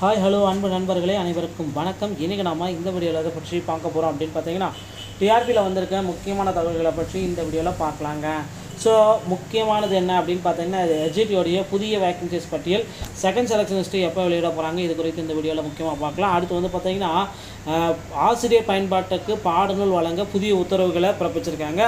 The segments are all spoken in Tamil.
ஹாய் ஹலோ அன்பு நண்பர்களே அனைவருக்கும் வணக்கம். இன்றைக்கி நம்ம இந்த வீடியோவில் எதை பற்றி பார்க்க போகிறோம் அப்படின்னு பார்த்தீங்கன்னா டிஆர்பியில் வந்திருக்க முக்கியமான தகவல்களை பற்றி இந்த வீடியோவில் பார்க்கலாங்க. ஸோ முக்கியமானது என்ன அப்படின்னு பார்த்தீங்கன்னா எஜிடியோடைய புதிய வேக்கன்சிஸ் பட்டியல். செகண்ட் செலெக்ஷன் லிஸ்ட்டு எப்போ வெளியிட போகிறாங்க இது குறித்து இந்த வீடியோவில் முக்கியமாக பார்க்கலாம். அடுத்து வந்து பார்த்தீங்கன்னா ஆசிரியர் பயன்பாட்டுக்கு பாடநூல் வழங்க புதிய உத்தரவுகளை பிறப்பிச்சிருக்காங்க.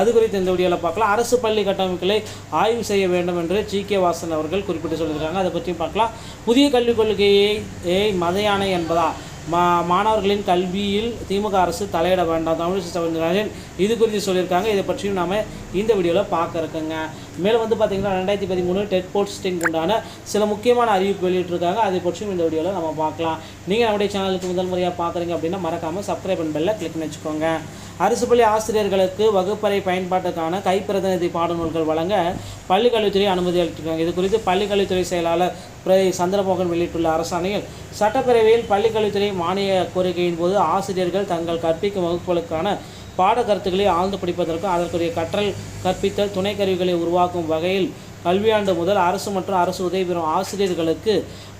அது குறித்து இந்த வீடியோவில் பார்க்கலாம். அரசு பள்ளி கட்டமைப்புகளை ஆய்வு செய்ய வேண்டும் என்று ஜி. கே. வாசன் அவர்கள் குறிப்பிட்டு சொல்லியிருக்காங்க. அதை பற்றி பார்க்கலாம். புதிய கல்விக் கொள்கையை ஏய் மதயானை என்பதா? மா மாணவர்களின் கல்வியில் திமுக அரசு தலையிட வேண்டாம். தமிழிசை சவுந்தரராஜன் இது குறித்து சொல்லியிருக்காங்க. இதை பற்றியும் நாம் இந்த வீடியோவில் பார்க்க இருக்கோங்க. மேலும் வந்து பார்த்தீங்கன்னா ரெண்டாயிரத்தி பதிமூணு டெட் போஸ்டிங் உண்டான சில முக்கியமான அறிவிப்பு வெளியிட்டிருக்காங்க. அதை பற்றியும் இந்த வீடியோவில் நம்ம பார்க்கலாம். நீங்கள் நம்முடைய சேனலுக்கு முதல் முறையாக பார்க்குறீங்க அப்படின்னா மறக்காமல் சப்ஸ்கிரைப் பண்ண பெல்ல கிளிக் பண்ணி வச்சுக்கோங்க. அரசு பள்ளி ஆசிரியர்களுக்கு வகுப்பறை பயன்பாட்டுக்கான கைப்பிரதிநிதி பாடநூல்கள் வழங்க பள்ளிக்கல்வித்துறை அனுமதி அளித்திருக்காங்க. இது குறித்து பள்ளிக்கல்வித்துறை செயலாளர் பிரதி சந்திரமோகன் வெளியிட்டுள்ள அரசாணையில் சட்டப்பேரவையில் பள்ளிக்கல்வித்துறை மானிய கோரிக்கையின் போது ஆசிரியர்கள் தங்கள் கற்பிக்கும் வகுப்புகளுக்கான பாடக்கருத்துக்களை ஆழ்ந்து படிப்பதற்கும் அதற்குரிய கற்றல் கற்பித்தல் துணைக்கருவிகளை உருவாக்கும் வகையில் கல்வியாண்டு முதல் அரசு மற்றும் அரசு உதவி பெறும் ஆசிரியர்களுக்கு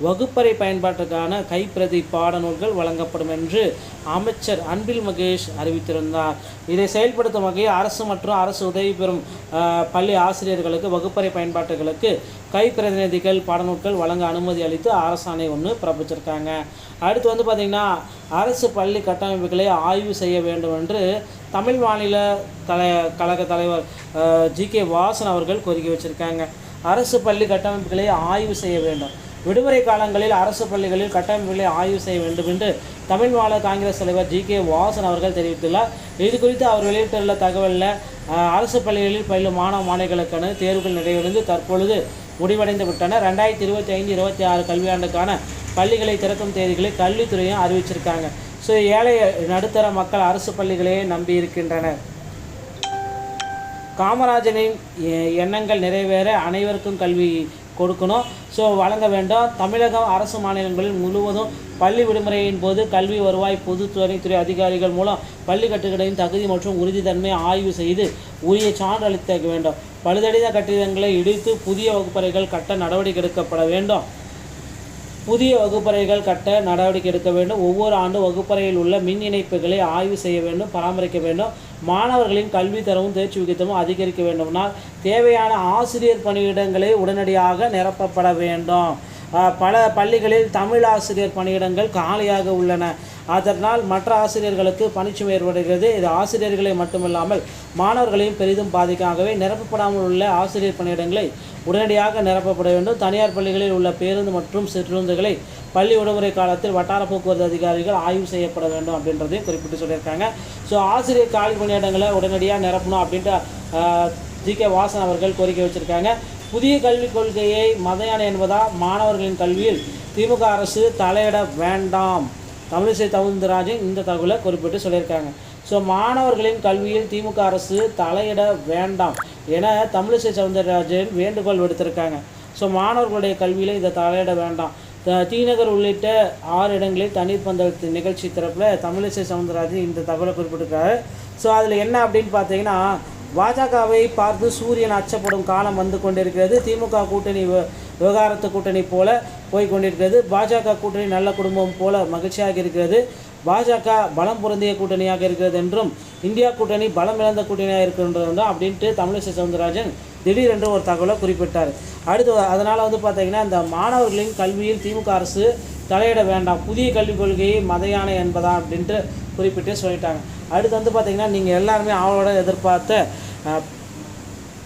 வகுப்பறை பயன்பாட்டுக்கான கைப்பிரதி பாடநூல்கள் வழங்கப்படும் என்று அமைச்சர் அன்பில் மகேஷ் அறிவித்திருந்தார். இதை செயல்படுத்தும் வகையில் அரசு மற்றும் அரசு உதவி பெறும் பள்ளி ஆசிரியர்களுக்கு வகுப்பறை பயன்பாட்டுகளுக்கு கைப்பிரதிநிதிகள் பாடநூல்கள் வழங்க அனுமதி அளித்து அரசாணை ஒன்று பிறப்பிச்சிருக்காங்க. அடுத்து வந்து பார்த்திங்கன்னா அரசு பள்ளி கட்டமைப்புகளை ஆய்வு செய்ய வேண்டும் என்று தமிழ் மாநில தலை கழக தலைவர் ஜி. கே. வாசன் அவர்கள் கோரிக்கை வச்சுருக்காங்க. அரசு பள்ளி கட்டமைப்புகளை ஆய்வு செய்ய வேண்டும். விடுமுறை காலங்களில் அரசு பள்ளிகளில் கட்டமைப்புகளை ஆய்வு செய்ய வேண்டும் என்று தமிழ் மாநில காங்கிரஸ் தலைவர் ஜி. கே. வாசன் அவர்கள் தெரிவித்துள்ளார். இது குறித்து அவர் வெளியிட்டுள்ள தகவலில் அரசு பள்ளிகளில் பயிலும் மாணவ மாணவிகளுக்கான தேர்வுகள் நிறைவடைந்து தற்பொழுது முடிவடைந்து விட்டன ரெண்டாயிரத்தி இருபத்தி ஐந்து இருபத்தி ஆறு கல்வியாண்டுக்கான பள்ளிகளை திறக்கும் தேதிகளை கல்வித்துறையும் அறிவிச்சிருக்காங்க. ஸோ ஏழை நடுத்தர மக்கள் அரசு பள்ளிகளையே நம்பி இருக்கின்றனர் காமராஜனின் எண்ணங்கள் நிறைவேற அனைவருக்கும் கல்வி கொடுக்கணும். ஸோ வழங்க வேண்டும். தமிழகம் அரசு மாநிலங்களில் முழுவதும் பள்ளி விடுமுறையின் போது கல்வி வருவாய் பொதுத்துறைத்துறை அதிகாரிகள் மூலம் பள்ளி கட்டுகளின் தகுதி மற்றும் உறுதித்தன்மையை ஆய்வு செய்து உரிய சான்று அளித்த வேண்டும். பழுதடைந்த கட்டிடங்களை இடித்து புதிய வகுப்பறைகள் கட்ட நடவடிக்கை எடுக்கப்பட வேண்டும். புதிய வகுப்பறைகள் கட்ட நடவடிக்கை எடுக்க வேண்டும். ஒவ்வொரு ஆண்டும் வகுப்பறையில் உள்ள மின் இணைப்புகளை ஆய்வு செய்ய வேண்டும் பராமரிக்க வேண்டும். மாணவர்களின் கல்வி தரவும் தேர்ச்சி விகிதமும் அதிகரிக்க வேண்டும்னால் தேவையான ஆசிரியர் பணியிடங்களை உடனடியாக நிரப்பப்பட வேண்டும். பல பள்ளிகளில் தமிழ் ஆசிரியர் பணியிடங்கள் காலியாக உள்ளன. அதனால் மற்ற ஆசிரியர்களுக்கு பணிச்சுமை ஏற்படுகிறது. இது ஆசிரியர்களை மட்டுமில்லாமல் மாணவர்களையும் பெரிதும் பாதிக்காகவே நிரப்பப்படாமல் உள்ள ஆசிரியர் பணியிடங்களை உடனடியாக நிரப்பப்பட வேண்டும். தனியார் பள்ளிகளில் உள்ள பேருந்து மற்றும் சிற்றுந்துகளை பள்ளி விடுமுறை காலத்தில் வட்டார போக்குவரத்து அதிகாரிகள் ஆய்வு செய்யப்பட வேண்டும் அப்படின்றதையும் குறிப்பிட்டு சொல்லியிருக்காங்க. ஸோ ஆசிரியர் காலி பணியிடங்களை உடனடியாக நிரப்பணும் அப்படின்ற ஜி கே வாசன் அவர்கள் கோரிக்கை வச்சுருக்காங்க. புதிய கல்விக் கொள்கையை மதையான என்பதால் மாணவர்களின் கல்வியில் திமுக அரசு தலையிட வேண்டாம். தமிழிசை தவுந்தரராஜன் இந்த தகவலை குறிப்பிட்டு சொல்லியிருக்காங்க. ஸோ மாணவர்களின் கல்வியில் திமுக அரசு தலையிட வேண்டாம் என தமிழிசை சவுந்தரராஜன் வேண்டுகோள் விடுத்திருக்காங்க. ஸோ மாணவர்களுடைய கல்வியில் இதை தலையிட வேண்டாம். தீநகர் உள்ளிட்ட ஆறு இடங்களில் தண்ணீர் பந்தல் நிகழ்ச்சி தரப்பில் தமிழிசை சவுந்தரராஜன் இந்த தகவலை குறிப்பிட்டிருக்காரு. ஸோ அதில் என்ன அப்படின்னு பார்த்தீங்கன்னா பாஜகவை பார்த்து சூரியன் அச்சப்படும் காலம் வந்து கொண்டிருக்கிறது. திமுக கூட்டணி விவகாரத்து கூட்டணி போல போய் கொண்டிருக்கிறது. பாஜக கூட்டணி நல்ல குடும்பம் போல மகிழ்ச்சியாக இருக்கிறது. பாஜக பலம் பொருந்திய கூட்டணியாக இருக்கிறது என்றும் இந்தியா கூட்டணி பலம் இழந்த கூட்டணியாக இருக்கின்றது அப்படின்ட்டு தமிழிசை சவுந்தரராஜன் திடீரென்று ஒரு தகவலை குறிப்பிட்டார். அடுத்து அதனால் வந்து பார்த்தீங்கன்னா இந்த மாணவர்களின் கல்வியில் திமுக அரசு தலையிட வேண்டாம். புதிய கல்விக் கொள்கையை மதையான என்பதா அப்படின்ட்டு குறிப்பிட்டு சொல்லிட்டாங்க. அடுத்து வந்து பார்த்திங்கன்னா நீங்கள் எல்லாருமே அவளோட எதிர்பார்த்த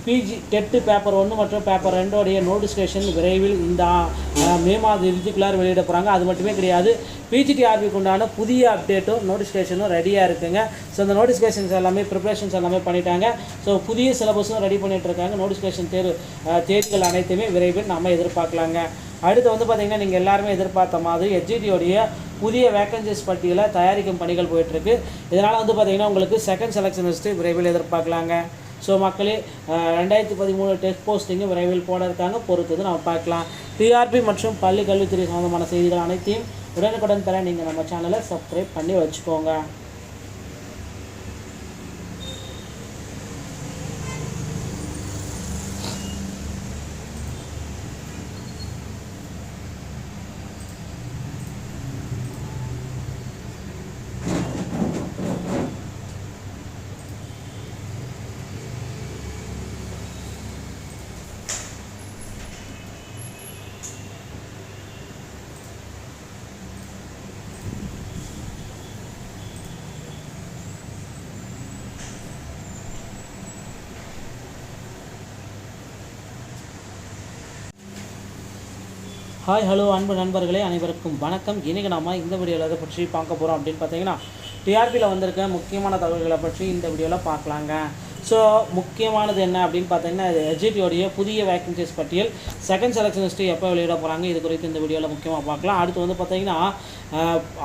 பிஜி டெட்டு பேப்பர் ஒன்று மற்றும் பேப்பர் ரெண்டோடைய நோட்டிஃபிகேஷன் விரைவில் இந்த மே மாத இறுதிக்குள்ளார் வெளியிட போகிறாங்க அது மட்டுமே கிடையாது. பிஜிடிஆர்பிக்கு உண்டான புதிய அப்டேட்டும் நோட்டிஃபிகேஷனும் ரெடியாக இருக்குங்க. ஸோ அந்த நோட்டிஃபிகேஷன்ஸ் எல்லாமே ப்ரிப்பரேஷன்ஸ் எல்லாமே பண்ணிட்டாங்க. ஸோ புதிய சிலபஸும் ரெடி பண்ணிகிட்டு இருக்காங்க. நோட்டிஃபிகேஷன் தேர்வு அஹ், தேதிகள் அனைத்துமே விரைவில் நம்ம எதிர்பார்க்கலாங்க. அடுத்து வந்து பார்த்திங்கன்னா நீங்கள் எல்லாருமே எதிர்பார்த்த மாதிரி எச்ஜிடியோடைய புதிய வேக்கன்சிஸ் பட்டியலை தயாரிக்கும் பணிகள் போயிட்டுருக்கு. இதனால் வந்து பார்த்திங்கன்னா உங்களுக்கு செகண்ட் செலெக்ஷன் லிஸ்ட்டு விரைவில் எதிர்பார்க்கலாங்க. ஸோ மக்களே ரெண்டாயிரத்தி பதிமூணு டெஸ்ட் போஸ்டிங்கு விரைவில் போட இருக்காங்க. பொறுத்தது நம்ம பார்க்கலாம். டிஆர்பி மற்றும் பள்ளி கல்வித்துறை சம்மந்தமான செய்திகள் அனைத்தையும் உடனுக்குடன் பெற நீங்கள் நம்ம சேனலை சப்ஸ்கிரைப் பண்ணி வச்சுக்கோங்க. ஹாய் ஹலோ அன்பு நண்பர்களே அனைவருக்கும் வணக்கம். இன்றைக்கி நாம் இந்த வீடியோவில் அதை பற்றி பார்க்க போகிறோம் அப்படின்னு பார்த்தீங்கன்னா டிஆர்பியில் வந்திருக்க முக்கியமான தகவல்களை பற்றி இந்த வீடியோவில் பார்க்கலாங்க. ஸோ முக்கியமானது என்ன அப்படின்னு பார்த்தீங்கன்னா எஜிடியோடைய புதிய வேக்கன்சிஸ் பட்டியல். செகண்ட் செலெக்ஷன் லிஸ்ட்டு எப்போ வெளியிட போகிறாங்க இது குறித்து இந்த வீடியோவில் முக்கியமாக பார்க்கலாம். அடுத்து வந்து பார்த்தீங்கன்னா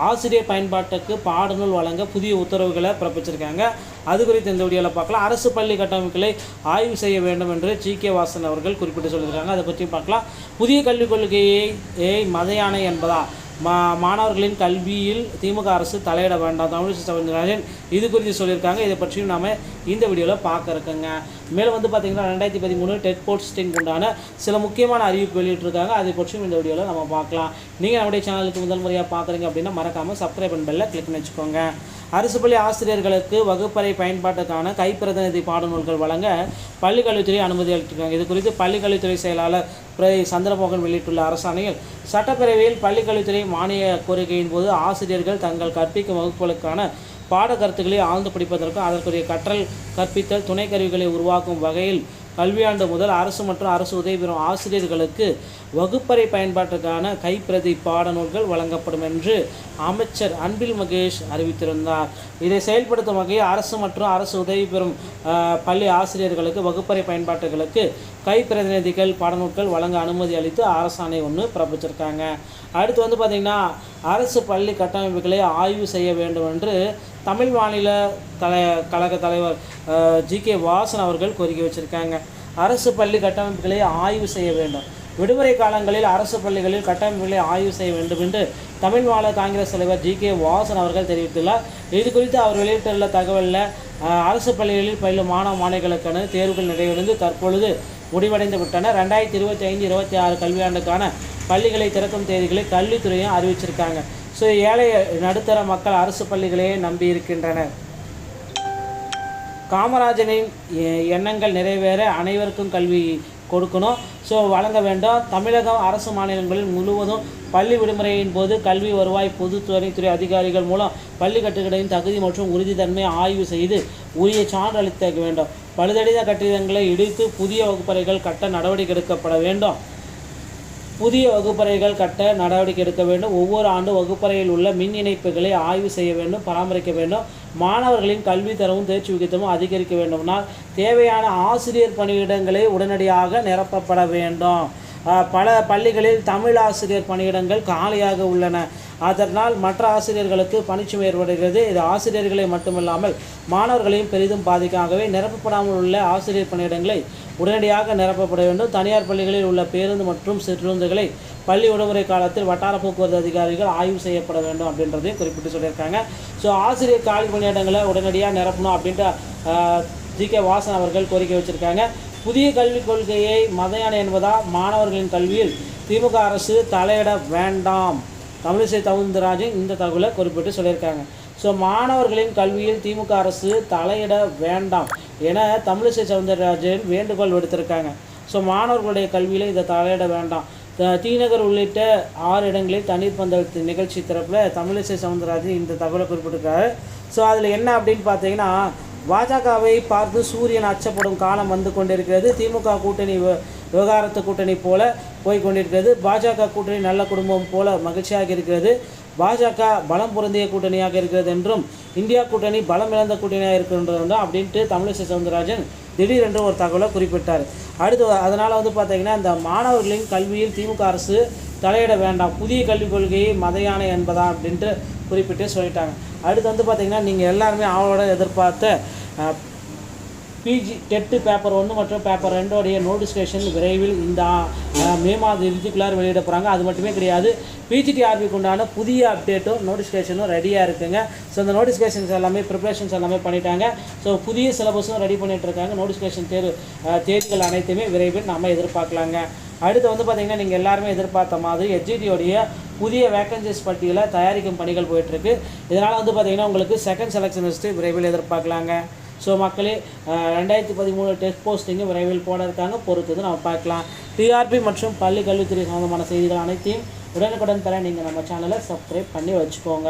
ஆசிரியர் பயன்பாட்டுக்கு பாடநூல் வழங்க புதிய உத்தரவுகளை பிறப்பிச்சிருக்காங்க. அது குறித்து இந்த வீடியோவில் பார்க்கலாம். அரசு பள்ளி கட்டமைப்புகளை ஆய்வு செய்ய வேண்டும் என்று ஜி கே வாசன் அவர்கள் குறிப்பிட்டு சொல்லியிருக்காங்க. அதை பற்றி பார்க்கலாம். புதிய கல்விக் கொள்கையை மதையானை என்பதா? மா மாணவர்களின் கல்வியில் திமுக அரசு தலையிட வேண்டாம். தமிழிசை சவுந்தரராஜன் இது குறித்து சொல்லியிருக்காங்க. இதை பற்றியும் நாம் இந்த வீடியோவில் பார்க்க இருக்கோங்க. மேலும் வந்து பார்த்திங்கன்னா ரெண்டாயிரத்தி பதிமூணு டெட் போஸ்டிங் உண்டான சில முக்கியமான அறிவிப்பு வெளியிட்டிருக்காங்க. அதை பற்றியும் இந்த வீடியோவில் நம்ம பார்க்கலாம். நீங்கள் நம்முடைய சேனலுக்கு முதல் முறையாக பார்க்குறீங்க அப்படின்னா மறக்காமல் சப்ஸ்கிரைப் பண்ண பெல்ல கிளிக் பண்ணி வச்சுக்கோங்க. அரசு பள்ளி ஆசிரியர்களுக்கு வகுப்பறை பயன்பாட்டுக்கான கைப்பிரதிநிதி பாடநூல்கள் வழங்க பள்ளிக்கல்வித்துறை அனுமதி அளித்திருக்காங்க. இது குறித்து பள்ளிக்கல்வித்துறை செயலாளர் பிரை. சந்திரமோகன் வெளியிட்டுள்ள அரசாணையில் சட்டப்பேரவையில் பள்ளிக்கல்வித்துறை மானிய கோரிக்கையின் போது ஆசிரியர்கள் தங்கள் கற்பிக்கும் வகுப்புகளுக்கான பாட கருத்துக்களை ஆழ்ந்து படிப்பதற்கும் அதற்குரிய கற்றல் கற்பித்தல் துணை கருவிகளை உருவாக்கும் வகையில் கல்வியாண்டு முதல் அரசு மற்றும் அரசு உதவி பெறும் ஆசிரியர்களுக்கு வகுப்பறை பயன்பாட்டுக்கான கைப்பிரதி பாடநூல்கள் வழங்கப்படும் என்று அமைச்சர் அன்பில் மகேஷ் அறிவித்திருந்தார். இதை செயல்படுத்தும் வகையில் அரசு மற்றும் அரசு உதவி பெறும் பள்ளி ஆசிரியர்களுக்கு வகுப்பறை பயன்பாட்டுகளுக்கு கைப்பிரதிநிதிகள் பாடநூல்கள் வழங்க அனுமதி அளித்து அரசாணை ஒன்று பிறப்பிச்சிருக்காங்க. அடுத்து வந்து பார்த்திங்கன்னா அரசு பள்ளி கட்டமைப்புகளை ஆய்வு செய்ய வேண்டும் என்று தமிழ் மாநில தலை கழக தலைவர் ஜி கே வாசன் அவர்கள் கோரிக்கை வச்சுருக்காங்க. அரசு பள்ளி கட்டமைப்புகளை ஆய்வு செய்ய வேண்டும். விடுமுறை காலங்களில் அரசு பள்ளிகளில் கட்டமைப்புகளை ஆய்வு செய்ய வேண்டும் என்று தமிழ் மாநில காங்கிரஸ் தலைவர் ஜி கே வாசன் அவர்கள் தெரிவித்துள்ளார். இது குறித்து அவர் வெளியிட்டுள்ள தகவலில் அரசு பள்ளிகளில் பயிலும் மாணவ மாணவிகளுக்கான தேர்வுகள் நிறைவடைந்து தற்பொழுது முடிவடைந்து விட்டன. ரெண்டாயிரத்தி இருபத்தி ஐந்து இருபத்தி ஆறு கல்வியாண்டுக்கான பள்ளிகளை திறக்கும் தேதிகளை கல்வித்துறையும் அறிவிச்சிருக்காங்க. ஸோ ஏழை நடுத்தர மக்கள் அரசு பள்ளிகளையே நம்பி இருக்கின்றனர். காமராஜனின் எ- எண்ணங்கள் நிறைவேற அனைவருக்கும் கல்வி கொடுக்கணும். ஸோ வழங்க வேண்டும். தமிழகம் அரசு மாநிலங்களில் முழுவதும் பள்ளி விடுமுறையின் போது கல்வி வருவாய் பொதுத்துறைத்துறை அதிகாரிகள் மூலம் பள்ளி கட்டுகளின் தகுதி மற்றும் உறுதித்தன்மை ஆய்வு செய்து உரிய சான்று அளித்த வேண்டும். பழுதடைந்த கட்டிடங்களை இடித்து புதிய வகுப்பறைகள் கட்ட நடவடிக்கை எடுக்கப்பட வேண்டும். புதிய வகுப்பறைகள் கட்ட நடவடிக்கை எடுக்க வேண்டும். ஒவ்வொரு ஆண்டும் வகுப்பறையில் உள்ள மின் இணைப்புகளை ஆய்வு செய்ய வேண்டும் பராமரிக்க வேண்டும். மாணவர்களின் கல்வி தரமும் தேர்ச்சி விகிதமும் அதிகரிக்க வேண்டும்னால் தேவையான ஆசிரியர் பணியிடங்களை உடனடியாக நிரப்பப்பட வேண்டும். பல பள்ளிகளில் தமிழ் ஆசிரியர் பணியிடங்கள் காலியாக உள்ளன. அதனால் மற்ற ஆசிரியர்களுக்கு பணிச்சுமை ஏற்படுகிறது. இது ஆசிரியர்களை மட்டுமல்லாமல் மாணவர்களையும் பெரிதும் பாதிக்காகவே நிரப்பப்படாமல் உள்ள ஆசிரியர் பணியிடங்களை உடனடியாக நிரப்பப்பட வேண்டும். தனியார் பள்ளிகளில் உள்ள பேருந்து மற்றும் சிற்றுந்துகளை பள்ளி விடுமுறை காலத்தில் வட்டார போக்குவரத்து அதிகாரிகள் ஆய்வு செய்யப்பட வேண்டும் அப்படின்றதையும் குறிப்பிட்டு சொல்லியிருக்காங்க. ஸோ ஆசிரியர் காலி பணியிடங்களை உடனடியாக நிரப்பணும் அப்படின்ட்டு ஜி. கே. வாசன் அவர்கள் கோரிக்கை வச்சுருக்காங்க. புதிய கல்விக் கொள்கையை மதையான என்பதால் மாணவர்களின் கல்வியில் திமுக அரசு தலையிட வேண்டாம். தமிழிசை தவுந்தராஜன் இந்த தகவலை குறிப்பிட்டு சொல்லியிருக்காங்க. ஸோ மாணவர்களின் கல்வியில் திமுக அரசு தலையிட வேண்டாம் என தமிழிசை சவுந்தரராஜன் வேண்டுகோள் விடுத்திருக்காங்க. ஸோ மாணவர்களுடைய கல்வியில் இதை தலையிட வேண்டாம். தீநகர் உள்ளிட்ட ஆறு இடங்களில் தண்ணீர் பந்தல் நிகழ்ச்சி தரப்பில் தமிழிசை சவுந்தரராஜன் இந்த தகவலை குறிப்பிட்டிருக்காரு. ஸோ அதில் என்ன அப்படின்னு பார்த்தீங்கன்னா பாஜகவை பார்த்து சூரியன் அச்சப்படும் காலம் வந்து கொண்டிருக்கிறது. திமுக கூட்டணி விவகாரத்து கூட்டணி போல போய் கொண்டிருக்கிறது. பாஜக கூட்டணி நல்ல குடும்பம் போல மகிழ்ச்சியாக இருக்கிறது. பாஜக பலம் பொருந்திய கூட்டணியாக இருக்கிறது என்றும் இந்தியா கூட்டணி பலம் இழந்த கூட்டணியாக இருக்கின்றது அப்படின்ட்டு தமிழிசை சவுந்தரராஜன் திடீரென்று ஒரு தகவலை குறிப்பிட்டார். அடுத்து அதனால் வந்து பார்த்தீங்கன்னா இந்த மாணவர்களின் கல்வியில் திமுக அரசு தலையிட வேண்டாம். புதிய கல்விக் கொள்கையை மதையானை என்பதா அப்படின்ட்டு குறிப்பிட்டு சொல்லிட்டாங்க. அடுத்து வந்து பார்த்தீங்கன்னா நீங்கள் எல்லாருமே அவளோட எதிர்பார்த்த பிஜி டெட்டு பேப்பர் ஒன்று மற்றும் பேப்பர் ரெண்டோடைய நோட்டிஃபிகேஷன் விரைவில் இந்த மே மாத இறுதிக்குள்ளார் வெளியிட போகிறாங்க அது மட்டுமே கிடையாது. பிஜிடிஆர்பிக்கு உண்டான புதிய அப்டேட்டும் நோட்டிஃபிகேஷனும் ரெடியாக இருக்குங்க. ஸோ அந்த நோட்டிஃபிகேஷன்ஸ் எல்லாமே ப்ரிப்ரேஷன்ஸ் எல்லாமே பண்ணிட்டாங்க. ஸோ புதிய சிலபஸும் ரெடி பண்ணிகிட்டு இருக்காங்க. நோட்டிஃபிகேஷன் தேர்வு தேதிகள் அனைத்துமே விரைவில் நம்ம எதிர்பார்க்கலாங்க. அடுத்து வந்து பார்த்திங்கன்னா நீங்கள் எல்லாருமே எதிர்பார்த்த மாதிரி ஹெச்ஜிடியோடைய புதிய வேக்கன்சிஸ் பட்டியலை தயாரிக்கும் பணிகள் போயிட்டுருக்கு இதனால் வந்து பார்த்திங்கன்னா உங்களுக்கு செகண்ட் செலெக்ஷன் லிஸ்ட்டு விரைவில் எதிர்பார்க்கலாங்க. ஸோ மக்களே ரெண்டாயிரத்தி பதிமூணு டெஸ்ட் போஸ்டிங்கு விரைவில் போட இருக்காங்க பொறுத்தது. நம்ம பார்க்கலாம். டிஆர்பி மற்றும் பள்ளி கல்வித்துறை சம்மந்தமான செய்திகள் அனைத்தையும் உடனுக்குடன் பெற நீங்கள் நம்ம சேனலை சப்ஸ்கிரைப் பண்ணி வச்சுக்கோங்க.